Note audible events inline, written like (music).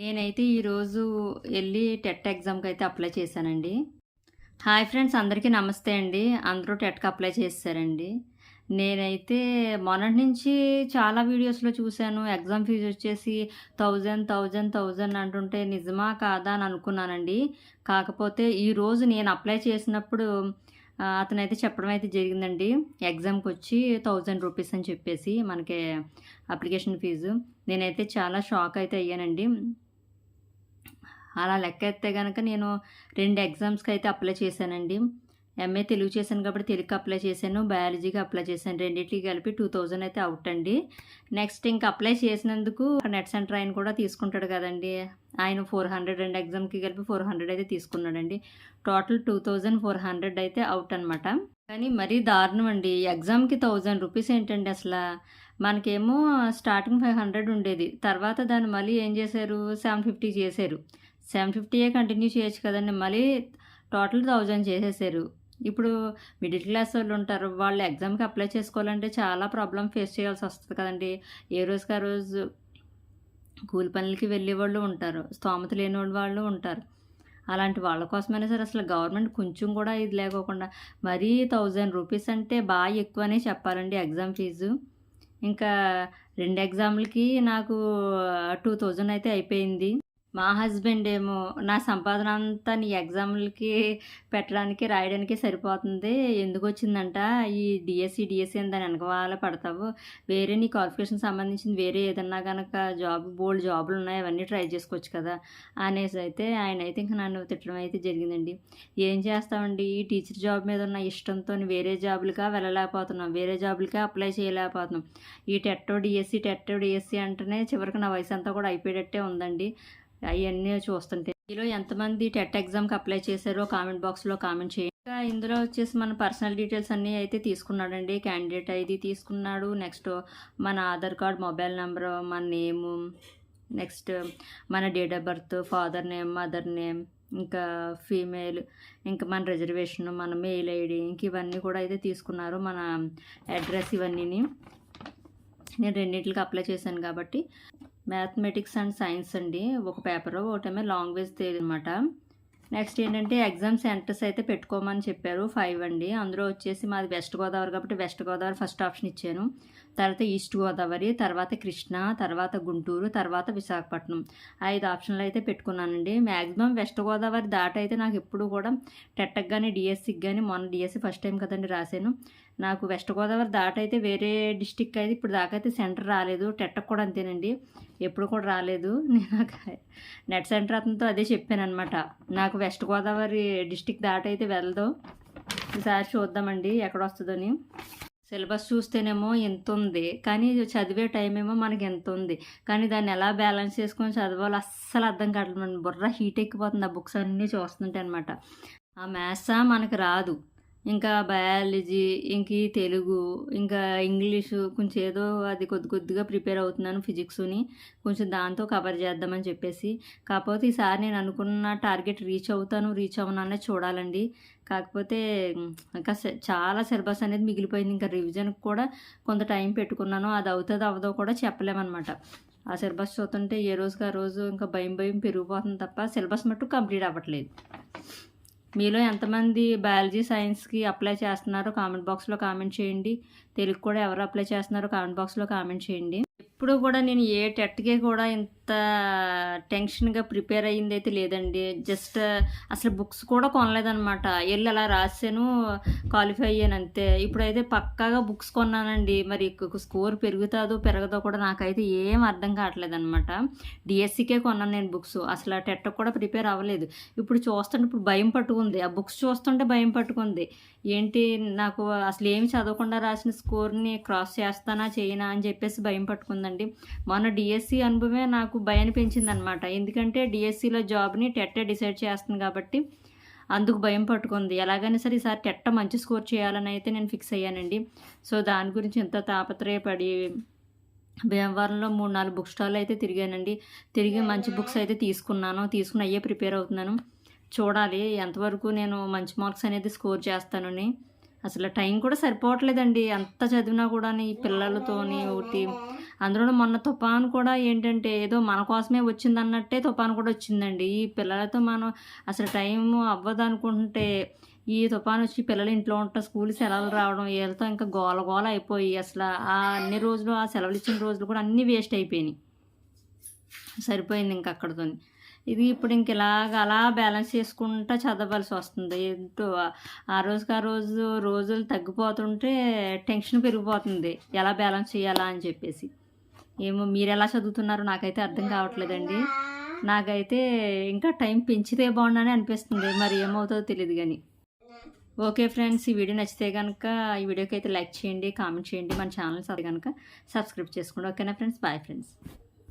నేనైతే ఈరోజు వెళ్ళి టెట్ ఎగ్జామ్కి అయితే అప్లై చేశానండి. హాయ్ ఫ్రెండ్స్ అందరికీ నమస్తే అండి. అందరూ టెట్కి అప్లై చేశారండి నేనైతే మొన్నటి నుంచి చాలా వీడియోస్లో చూశాను. ఎగ్జామ్ ఫీజు వచ్చేసి థౌజండ్ థౌజండ్ థౌజండ్ అంటుంటే నిజమా కాదా అని అనుకున్నానండి. కాకపోతే ఈరోజు నేను అప్లై చేసినప్పుడు అతనైతే చెప్పడం అయితే జరిగిందండి. ఎగ్జామ్కి వచ్చి థౌజండ్ రూపీస్ అని చెప్పేసి మనకి అప్లికేషన్ ఫీజు. నేనైతే చాలా షాక్ అయితే అయ్యానండి. అలా లెక్క ఎత్తే కనుక నేను రెండు ఎగ్జామ్స్కి అయితే అప్లై చేశానండి. ఎంఏ తెలుగు చేశాను కాబట్టి తెలుగుకి అప్లై చేశాను బయాలజీకి అప్లై చేశాను. రెండింటికి కలిపి టూ థౌజండ్ అయితే అవుట్ అండి. నెక్స్ట్ ఇంకా అప్లై చేసినందుకు నెట్ సెంటర్ ఆయన కూడా తీసుకుంటాడు కదండి. ఆయన ఫోర్ హండ్రెడ్ రెండు ఎగ్జామ్కి కలిపి ఫోర్ హండ్రెడ్ అయితే తీసుకున్నాడండి. Total two thousand four hundred అయితే అవుట్ అనమాట కానీ మరీ దారుణం అండి. ఎగ్జామ్కి థౌజండ్ రూపీస్ ఏంటండి అసలు? మనకేమో స్టార్టింగ్ ఫైవ్ హండ్రెడ్ ఉండేది. తర్వాత దాన్ని మళ్ళీ ఏం చేశారు? సెవెన్ ఫిఫ్టీ చేశారు. సెవెన్ ఫిఫ్టీయే కంటిన్యూ చేయొచ్చు కదండి. మళ్ళీ టోటల్ థౌజండ్ చేసేసారు. ఇప్పుడు మిడిల్ క్లాస్ వాళ్ళు ఉంటారు. వాళ్ళు ఎగ్జామ్కి అప్లై చేసుకోవాలంటే చాలా ప్రాబ్లం ఫేస్ చేయాల్సి వస్తుంది కదండి. ఏ రోజుకి ఆ రోజు కూలి పనులకి వెళ్ళే వాళ్ళు ఉంటారు. స్తోమత లేని వాళ్ళు వాళ్ళు ఉంటారు. అలాంటి వాళ్ళ కోసమైనా సరే అసలు గవర్నమెంట్ కొంచెం కూడా ఇది లేకోకుండా మరీ థౌజండ్ రూపీస్ అంటే బాగా ఎక్కువనే చెప్పాలండి ఎగ్జామ్ ఫీజు. ఇంకా రెండు ఎగ్జామ్లకి నాకు టూ థౌజండ్ అయితే అయిపోయింది. మా హస్బెండ్ ఏమో నా సంపాదన అంతా నీ ఎగ్జామ్లకి పెట్టడానికి రాయడానికి సరిపోతుంది. ఎందుకు వచ్చిందంట? ఈ డిఎస్సి డిఎస్సి అని దాని వెనకవాల పడతావు. వేరే నీ క్వాలిఫికేషన్ సంబంధించింది వేరే ఏదన్నా కనుక జాబ్ బోల్డ్ జాబులు ఉన్నాయి అవన్నీ ట్రై చేసుకోవచ్చు కదా? అనేసి అయితే ఆయన అయితే ఇంకా నన్ను తిట్టడం అయితే జరిగిందండి. ఏం చేస్తామండి? ఈ టీచర్ జాబ్ మీద ఉన్న ఇష్టంతో వేరే జాబులుగా వెళ్ళలేకపోతున్నాం. వేరే జాబులకే అప్లై చేయలేకపోతున్నాం. ఈ టెట్టో డిఎస్సి టెట్టో డిఎస్సి అంటేనే చివరికి నా వయసు అంతా కూడా అయిపోయేటట్టే ఉందండి. అవన్నీ చూస్తుంటే. మీలో ఎంతమంది టెట్ ఎగ్జామ్కి అప్లై చేశారో కామెంట్ బాక్స్లో కామెంట్ చేయండి. ఇంకా ఇందులో వచ్చేసి మన పర్సనల్ డీటెయిల్స్ అన్నీ అయితే తీసుకున్నాడండి. క్యాండిడేట్ ఐడి తీసుకున్నాడు. నెక్స్ట్ మన ఆధార్ కార్డ్ మొబైల్ నెంబర్ మన నేము నెక్స్ట్ మన date of birth father name mother name ఇంకా ఫీమేల్ ఇంకా మన రిజర్వేషన్ మన మెయిల్ ఐడి ఇంక ఇవన్నీ కూడా అయితే తీసుకున్నారు. మన అడ్రస్ ఇవన్నీని. నేను రెండింటికి అప్లై చేశాను కాబట్టి మ్యాథమెటిక్స్ అండ్ సైన్స్ అండి. ఒక పేపర్ ఒకటేమో లాంగ్వేజ్ థియరీ అనమాట నెక్స్ట్ ఏంటంటే ఎగ్జామ్ సెంటర్స్ అయితే పెట్టుకోమని చెప్పారు ఫైవ్ అండి. అందులో వచ్చేసి మాది వెస్ట్ గోదావరి కాబట్టి వెస్ట్ గోదావరి ఫస్ట్ ఆప్షన్ ఇచ్చాను. తర్వాత ఈస్ట్ గోదావరి తర్వాత కృష్ణా తర్వాత గుంటూరు తర్వాత విశాఖపట్నం ఐదు ఆప్షన్లు అయితే పెట్టుకున్నానండి. మ్యాక్సిమం వెస్ట్ గోదావరి దాట అయితే నాకు ఎప్పుడు కూడా టెట్కి కానీ డిఎస్సికి కానీ మొన్న డిఎస్సి ఫస్ట్ టైం కదండి రాశాను. నాకు వెస్ట్ గోదావరి దాట అయితే వేరే డిస్టిక్ అయితే ఇప్పుడు దాకా అయితే సెంటర్ రాలేదు. టెట్టకు కూడా అంతేనండి. ఎప్పుడు కూడా రాలేదు. (laughs) నేను నాకు నెట్ సెంటర్ అతనితో అదే చెప్పాను అనమాట నాకు వెస్ట్ గోదావరి డిస్టిక్ దాట అయితే వెళ్ళదు ఈసారి చూద్దామండి ఎక్కడ వస్తుందని సిలబస్ చూస్తేనేమో ఎంత ఉంది కానీ చదివే టైం ఏమో మనకి ఎంత ఉంది కానీ దాన్ని ఎలా బ్యాలెన్స్ చేసుకొని చదవాలో అస్సలు అర్థం కావట్లేదు. బుర్ర హీట్ ఎక్కిపోతుంది. ఆ బుక్స్ అన్నీ చూస్తుంటే అనమాట ఆ మ్యాథ్సా మనకు రాదు. ఇంకా బయాలజీ ఇంక తెలుగు ఇంకా ఇంగ్లీషు కొంచెం ఏదో అది కొద్ది కొద్దిగా ప్రిపేర్ అవుతున్నాను ఫిజిక్స్ని. కొంచెం దాంతో కవర్ చేద్దామని చెప్పేసి. కాకపోతే ఈసారి నేను అనుకున్న టార్గెట్ రీచ్ అవుతాను రీచ్ అవ్వననే చూడాలండి. కాకపోతే ఇంకా చాలా సిలబస్ అనేది మిగిలిపోయింది. ఇంకా రివిజన్కి కూడా కొంత టైం పెట్టుకున్నాను. అది అవుతుందో అవదో కూడా చెప్పలేమన్నమాట. ఆ సిలబస్ చూస్తుంటే ఏ రోజుకి ఆ రోజు ఇంకా భయం భయం పెరిగిపోతుంది తప్ప సిలబస్ మట్టు కంప్లీట్ అవ్వట్లేదు. మీలో ఎంతమంది బయాలజీ సైన్స్కి అప్లై చేస్తున్నారో కామెంట్ బాక్స్లో కామెంట్ చేయండి. తెలుగు కూడా ఎవరు అప్లై చేస్తున్నారో కామెంట్ బాక్స్లో కామెంట్ చేయండి. ఎప్పుడు కూడా నేను ఏ టెట్కి కూడా ఇంత టెన్షన్గా ప్రిపేర్ అయ్యింది అయితే లేదండి. జస్ట్ అసలు బుక్స్ కూడా కొనలేదనమాట వెళ్ళి అలా రాసాను క్వాలిఫై అయ్యాను అంతే. ఇప్పుడైతే పక్కాగా బుక్స్ కొన్నానండి. మరి స్కోర్ పెరుగుతుందో పెరగదో కూడా నాకైతే ఏం అర్థం కావట్లేదు అనమాట డిఎస్సికే కొన్నాను నేను బుక్స్. అసలు ఆ టెట్ కూడా ప్రిపేర్ అవ్వలేదు. ఇప్పుడు చూస్తుంటే ఇప్పుడు భయం పట్టుకుంది. ఆ బుక్స్ చూస్తుంటే భయం పట్టుకుంది. ఏంటి నాకు అసలు ఏమి చదవకుండా రాసిన స్కోర్ని క్రాస్ చేస్తానా చేయనా అని చెప్పేసి భయం పట్టుకుందండి. మొన్న డిఎస్సి అనుభవమే నాకు భయాన్ని పెంచిందనమాట ఎందుకంటే డిఎస్సిలో జాబ్ని టెట్టే డిసైడ్ చేస్తుంది కాబట్టి అందుకు భయం పట్టుకుంది. ఎలాగైనా సరే ఈసారి టెట్ట మంచి స్కోర్ చేయాలని అయితే నేను ఫిక్స్ అయ్యానండి. సో దాని గురించి ఎంత తాపత్రయపడి భీమవరంలో మూడు నాలుగు బుక్ స్టాల్ అయితే తిరిగానండి. తిరిగి మంచి బుక్స్ అయితే తీసుకున్నాను. తీసుకుని అయ్యే ప్రిపేర్ అవుతున్నాను. చూడాలి ఎంతవరకు నేను మంచి మార్క్స్ అనేది స్కోర్ చేస్తానని. అసలు టైం కూడా సరిపోవట్లేదండి. ఎంత చదివినా కూడా ఈ పిల్లలతోని ఒకటి అందులో మొన్న తుఫాను కూడా ఏంటంటే ఏదో మన కోసమే వచ్చిందన్నట్టే తుఫాను కూడా వచ్చిందండి. ఈ పిల్లలతో మనం అసలు టైం అవ్వదు అనుకుంటే ఈ తుఫాను వచ్చి పిల్లలు ఇంట్లో ఉంటా స్కూల్ సెలవులు రావడం వీళ్ళతో ఇంకా గోల గోల అయిపోయి అసలు ఆ అన్ని రోజులు ఆ సెలవులు ఇచ్చిన రోజులు కూడా అన్నీ వేస్ట్ అయిపోయినాయి. సరిపోయింది ఇంక అక్కడితో ఇది ఇప్పుడు ఇంక ఇలాగ అలా బ్యాలెన్స్ చేసుకుంటా చదవాల్సి వస్తుంది. ఏంటో ఆ రోజుకి ఆ రోజు రోజులు తగ్గిపోతుంటే టెన్షన్ పెరిగిపోతుంది. ఎలా బ్యాలెన్స్ చేయాలా అని చెప్పేసి. ఏమో మీరు ఎలా చదువుతున్నారో నాకైతే అర్థం కావట్లేదండి. నాకైతే ఇంకా టైం పెంచితే బాగుండని అనిపిస్తుంది మరి ఏమవుతుందో తెలియదు కానీ ఓకే ఫ్రెండ్స్ ఈ వీడియో నచ్చితే కనుక ఈ వీడియోకి అయితే లైక్ చేయండి కామెంట్ చేయండి మన ఛానల్ అది కనుక సబ్స్క్రైబ్ చేసుకోండి. ఓకేనా ఫ్రెండ్స్? Bye friends.